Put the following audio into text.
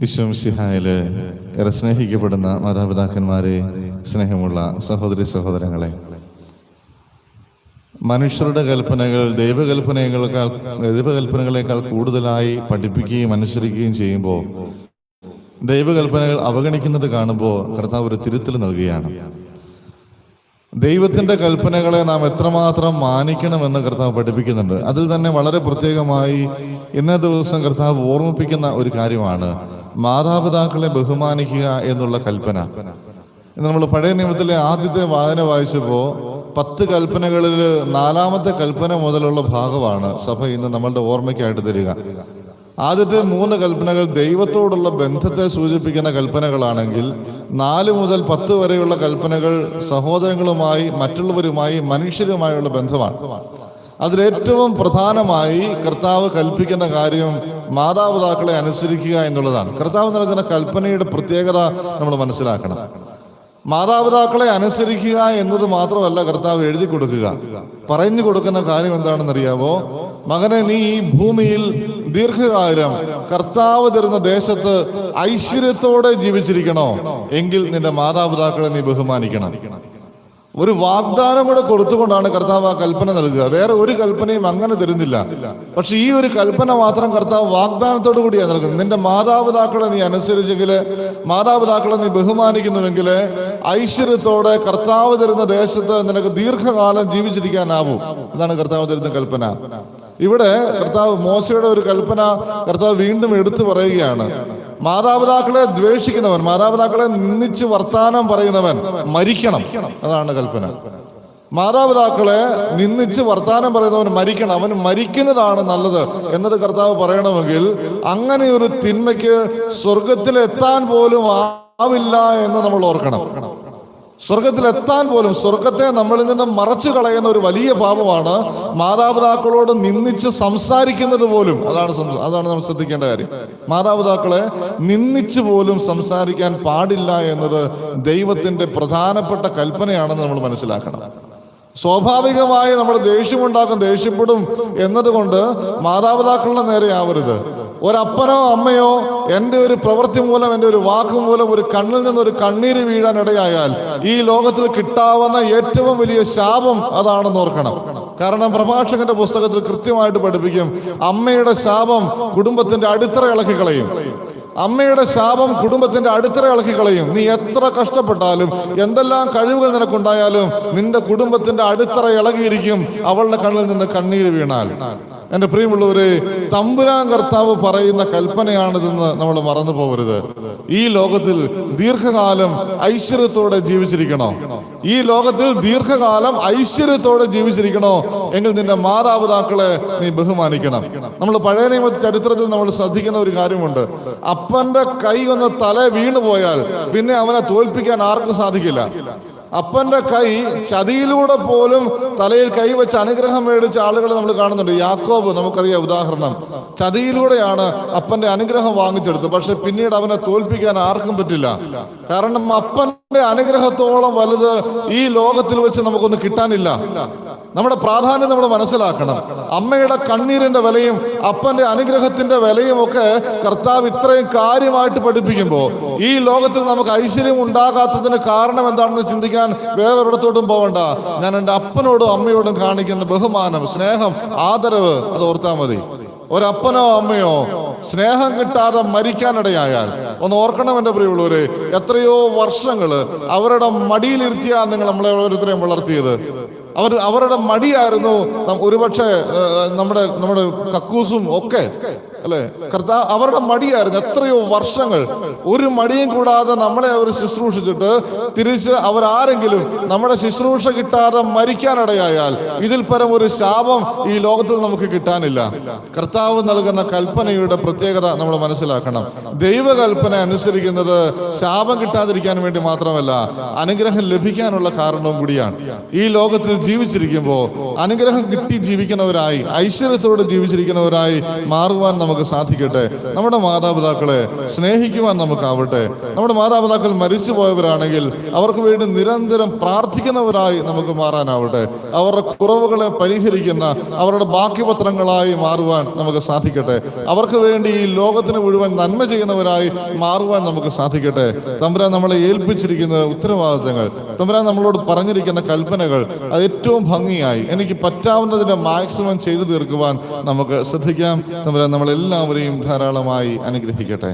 വിശ്വംസിഹായിൽ ഏറെ സ്നേഹിക്കപ്പെടുന്ന മാതാപിതാക്കന്മാരെ സ്നേഹമുള്ള സഹോദരി സഹോദരങ്ങളെ. മനുഷ്യരുടെ കൽപ്പനകൾ ദൈവകൽപ്പനകളേക്കാൾ ദൈവകൽപ്പനകളെക്കാൾ കൂടുതലായി പഠിപ്പിക്കുകയും അനുസരിക്കുകയും ചെയ്യുമ്പോൾ ദൈവകൽപ്പനകൾ അവഗണിക്കുന്നത് കാണുമ്പോൾ കർത്താവ് ഒരു തിരുത്തൽ നൽകുകയാണ്. ദൈവത്തിന്റെ കൽപ്പനകളെ നാം എത്രമാത്രം മാനിക്കണമെന്ന് കർത്താവ് പഠിപ്പിക്കുന്നുണ്ട്. അതിൽ തന്നെ വളരെ പ്രത്യേകമായി ഇന്നേ ദിവസം കർത്താവ് ഓർമ്മിപ്പിക്കുന്ന ഒരു കാര്യമാണ്. മാതാപിതാക്കളെ ബഹുമാനിക്കുക എന്നുള്ള കൽപ്പന. നമ്മൾ പഴയ നിയമത്തിലെ ആദ്യത്തെ വായന വായിച്ചപ്പോൾ പത്ത് കൽപ്പനകളിൽ നാലാമത്തെ കൽപ്പന മുതലുള്ള ഭാഗമാണ് സഭ ഇന്ന് നമ്മളുടെ ഓർമ്മയ്ക്കായിട്ട് തരിക. ആദ്യത്തെ മൂന്ന് കൽപ്പനകൾ ദൈവത്തോടുള്ള ബന്ധത്തെ സൂചിപ്പിക്കുന്ന കൽപ്പനകളാണെങ്കിൽ നാല് മുതൽ പത്ത് വരെയുള്ള കൽപ്പനകൾ സഹോദരങ്ങളുമായി മറ്റുള്ളവരുമായി മനുഷ്യരുമായുള്ള ബന്ധമാണ്. അതിലേറ്റവും പ്രധാനമായി കർത്താവ് കൽപ്പിക്കുന്ന കാര്യം മാതാപിതാക്കളെ അനുസരിക്കുക എന്നുള്ളതാണ്. കർത്താവ് നൽകുന്ന കൽപ്പനയുടെ പ്രത്യേകത നമ്മൾ മനസ്സിലാക്കണം. മാതാപിതാക്കളെ അനുസരിക്കുക എന്നത് മാത്രമല്ല കർത്താവ് എഴുതി കൊടുക്കുക. പറഞ്ഞു കൊടുക്കുന്ന കാര്യം എന്താണെന്നറിയാവോ? മകനെ നീ ഈ ഭൂമിയിൽ ദീർഘകാലം കർത്താവ് തരുന്ന ദേശത്ത് ഐശ്വര്യത്തോടെ ജീവിച്ചിരിക്കണോ? എങ്കിൽ നിന്റെ മാതാപിതാക്കളെ നീ ബഹുമാനിക്കണം. ഒരു വാഗ്ദാനം കൂടെ കൊടുത്തുകൊണ്ടാണ് കർത്താവ് ആ കൽപ്പന നൽകുക. വേറെ ഒരു കൽപ്പനയും അങ്ങനെ തരുന്നില്ല. പക്ഷെ ഈ ഒരു കൽപ്പന മാത്രം കർത്താവ് വാഗ്ദാനത്തോടു കൂടിയാണ് നൽകുന്നത്. നിന്റെ മാതാപിതാക്കളെ നീ അനുസരിച്ചെങ്കിൽ മാതാപിതാക്കളെ നീ ബഹുമാനിക്കുന്നുവെങ്കിൽ ഐശ്വര്യത്തോടെ കർത്താവ് തരുന്ന ദേശത്ത് നിനക്ക് ദീർഘകാലം ജീവിച്ചിരിക്കാനാവും. അതാണ് കർത്താവ് തരുന്ന കൽപ്പന. ഇവിടെ കർത്താവ് മോശയുടെ ഒരു കൽപ്പന കർത്താവ് വീണ്ടും എടുത്തു പറയുകയാണ്. മാതാപിതാക്കളെ ദ്വേഷിക്കുന്നവൻ മാതാപിതാക്കളെ നിന്ദിച്ച് വർത്താനം പറയുന്നവൻ മരിക്കണം. അതാണ് കൽപ്പന. മാതാപിതാക്കളെ നിന്ദിച്ച് വർത്താനം പറയുന്നവൻ മരിക്കണം. അവൻ മരിക്കുന്നതാണ് നല്ലത് എന്നത് കർത്താവ് പറയണമെങ്കിൽ അങ്ങനെ ഒരു തിന്മയ്ക്ക് സ്വർഗത്തിൽ എത്താൻ പോലും ആവില്ല എന്ന് നമ്മൾ ഓർക്കണം. സ്വർഗത്തിൽ എത്താൻ പോലും സ്വർഗത്തെ നമ്മളിൽ നിന്ന് മറച്ചു കളയുന്ന ഒരു വലിയ പാപമാണ് മാതാപിതാക്കളോട് നിന്ദിച്ച് സംസാരിക്കുന്നത് പോലും. അതാണ് അതാണ് നമ്മൾ ശ്രദ്ധിക്കേണ്ട കാര്യം. മാതാപിതാക്കളെ നിന്ദിച്ച് പോലും സംസാരിക്കാൻ പാടില്ല എന്നത് ദൈവത്തിന്റെ പ്രധാനപ്പെട്ട കൽപ്പനയാണെന്ന് നമ്മൾ മനസ്സിലാക്കണം. സ്വാഭാവികമായി നമ്മൾ ദേഷ്യമുണ്ടാക്കും ദേഷ്യപ്പെടും എന്നതുകൊണ്ട് മാതാപിതാക്കളുടെ നേരെ ആവരുത്. ഒരപ്പനോ അമ്മയോ എന്റെ ഒരു പ്രവൃത്തി മൂലം എന്റെ ഒരു വാക്ക് മൂലം ഒരു കണ്ണിൽ നിന്ന് ഒരു കണ്ണീര് വീഴാൻ ഇടയായാൽ ഈ ലോകത്തിൽ കിട്ടാവുന്ന ഏറ്റവും വലിയ ശാപം അതാണെന്ന് ഓർക്കണം. കാരണം പ്രഭാഷകന്റെ പുസ്തകത്തിൽ കൃത്യമായിട്ട് പഠിപ്പിക്കും അമ്മയുടെ ശാപം കുടുംബത്തിന്റെ അടിത്തറ ഇളക്കി കളയും. അമ്മയുടെ ശാപം കുടുംബത്തിന്റെ അടിത്തറ ഇളക്കി കളയും. നീ എത്ര കഷ്ടപ്പെട്ടാലും എന്തെല്ലാം കഴിവുകൾ നിനക്കുണ്ടായാലും നിന്റെ കുടുംബത്തിന്റെ അടിത്തറ ഇളകിയിരിക്കും അവളുടെ കണ്ണിൽ നിന്ന് കണ്ണീര് വീണാൽ. എന്റെ പ്രിയമുള്ളവരെ തമ്പുരാൻ കർത്താവ് പറയുന്ന കൽപ്പനയാണിതെന്ന് നമ്മൾ മറന്നു പോകരുത്. ഈ ലോകത്തിൽ ദീർഘകാലം ഐശ്വര്യത്തോടെ ജീവിച്ചിരിക്കണോ? ഈ ലോകത്തിൽ ദീർഘകാലം ഐശ്വര്യത്തോടെ ജീവിച്ചിരിക്കണോ? എങ്കിൽ നിന്റെ മാതാപിതാക്കളെ നീ ബഹുമാനിക്കണം. നമ്മൾ പഴയ നിയമ ചരിത്രത്തിൽ നമ്മൾ ശ്രദ്ധിക്കുന്ന ഒരു കാര്യമുണ്ട്. അപ്പന്റെ കൈ ഒന്ന് തല വീണു പോയാൽ പിന്നെ അവനെ തോൽപ്പിക്കാൻ ആർക്കും സാധിക്കില്ല. അപ്പന്റെ കൈ ചതിയിലൂടെ പോലും തലയിൽ കൈ വെച്ച് അനുഗ്രഹം മേടിച്ച ആളുകൾ നമ്മൾ കാണുന്നുണ്ട്. യാക്കോബ് നമുക്കറിയാം ഉദാഹരണം. ചതിയിലൂടെയാണ് അപ്പന്റെ അനുഗ്രഹം വാങ്ങിച്ചെടുത്തത്. പക്ഷെ പിന്നീട് അവനെ തോൽപ്പിക്കാൻ ആർക്കും പറ്റില്ല. കാരണം അപ്പന്റെ അനുഗ്രഹത്തോളം വലുത് ഈ ലോകത്തിൽ വെച്ച് നമുക്കൊന്ന് കിട്ടാനില്ല. നമ്മുടെ പ്രാധാന്യം നമ്മൾ മനസ്സിലാക്കണം. അമ്മയുടെ കണ്ണീരിന്റെ വിലയും അപ്പന്റെ അനുഗ്രഹത്തിന്റെ വിലയും ഒക്കെ കർത്താവ് ഇത്രയും കാര്യമായിട്ട് പഠിപ്പിക്കുമ്പോൾ ഈ ലോകത്തിൽ നമുക്ക് ഐശ്വര്യം ഉണ്ടാകാത്തതിന് കാരണം എന്താണെന്ന് ചിന്തിക്കാൻ വേറൊരിടത്തോട്ടും പോകണ്ട ഞാൻ എന്റെ അപ്പനോടും അമ്മയോടും കാണിക്കുന്ന ബഹുമാനം സ്നേഹം ആദരവ് അത് ഓർത്താൽ മതി. ഒരപ്പനോ അമ്മയോ സ്നേഹം കിട്ടാതെ മരിക്കാനിടയായാൽ ഒന്ന് ഓർക്കണം എന്റെ പ്രിയമുള്ളവരെ എത്രയോ വർഷങ്ങൾ അവരുടെ മടിയിലിരുത്തിയാ നിങ്ങൾ നമ്മളെ ഓരോരുത്തരെയും വളർത്തിയത്. അവർ അവരുടെ മടിയായിരുന്നു ഒരുപക്ഷെ നമ്മുടെ നമ്മുടെ കക്കൂസും ഒക്കെ. അല്ലെ? കർത്താ അവരുടെ മടിയായിരുന്നു. എത്രയോ വർഷങ്ങൾ ഒരു മടിയും കൂടാതെ നമ്മളെ അവർ ശുശ്രൂഷിച്ചിട്ട് തിരിച്ച് അവരാരെങ്കിലും നമ്മുടെ ശുശ്രൂഷ കിട്ടാതെ മരിക്കാനിടയായാൽ ഇതിൽ പരം ഒരു ശാപം ഈ ലോകത്തിൽ നമുക്ക് കിട്ടാനില്ല. കർത്താവ് നൽകുന്ന കൽപ്പനയുടെ പ്രത്യേകത നമ്മൾ മനസ്സിലാക്കണം. ദൈവകൽപ്പന അനുസരിക്കുന്നത് ശാപം കിട്ടാതിരിക്കാൻ വേണ്ടി മാത്രമല്ല അനുഗ്രഹം ലഭിക്കാനുള്ള കാരണവും കൂടിയാണ്. ഈ ലോകത്തിൽ ജീവിച്ചിരിക്കുമ്പോൾ അനുഗ്രഹം കിട്ടി ജീവിക്കുന്നവരായി ഐശ്വര്യത്തോടെ ജീവിച്ചിരിക്കുന്നവരായി മാറുവാൻ നമുക്ക് നമുക്ക് സാധിക്കട്ടെ. നമ്മുടെ മാതാപിതാക്കളെ സ്നേഹിക്കുവാൻ നമുക്കാവട്ടെ. നമ്മുടെ മാതാപിതാക്കൾ മരിച്ചു പോയവരാണെങ്കിൽ അവർക്ക് വേണ്ടി നിരന്തരം പ്രാർത്ഥിക്കുന്നവരായി നമുക്ക് മാറാനാവട്ടെ. അവരുടെ കുറവുകളെ പരിഹരിക്കുന്ന അവരുടെ ബാക്കിപത്രങ്ങളായി മാറുവാൻ നമുക്ക് സാധിക്കട്ടെ. അവർക്ക് വേണ്ടി ഈ ലോകത്തിന് മുഴുവൻ നന്മ ചെയ്യുന്നവരായി മാറുവാൻ നമുക്ക് സാധിക്കട്ടെ. തമ്പുരാൻ നമ്മളെ ഏൽപ്പിച്ചിരിക്കുന്ന ഉത്തരവാദിത്തങ്ങൾ തമ്പുരാൻ നമ്മളോട് പറഞ്ഞിരിക്കുന്ന കൽപ്പനകൾ അത് ഏറ്റവും ഭംഗിയായി എനിക്ക് പറ്റാവുന്നതിന്റെ മാക്സിമം ചെയ്തു തീർക്കുവാൻ നമുക്ക് ശ്രദ്ധിക്കാം. തമ്പുരാൻ നമ്മളെല്ലാവരെയും ധാരാളമായി അനുഗ്രഹിക്കട്ടെ.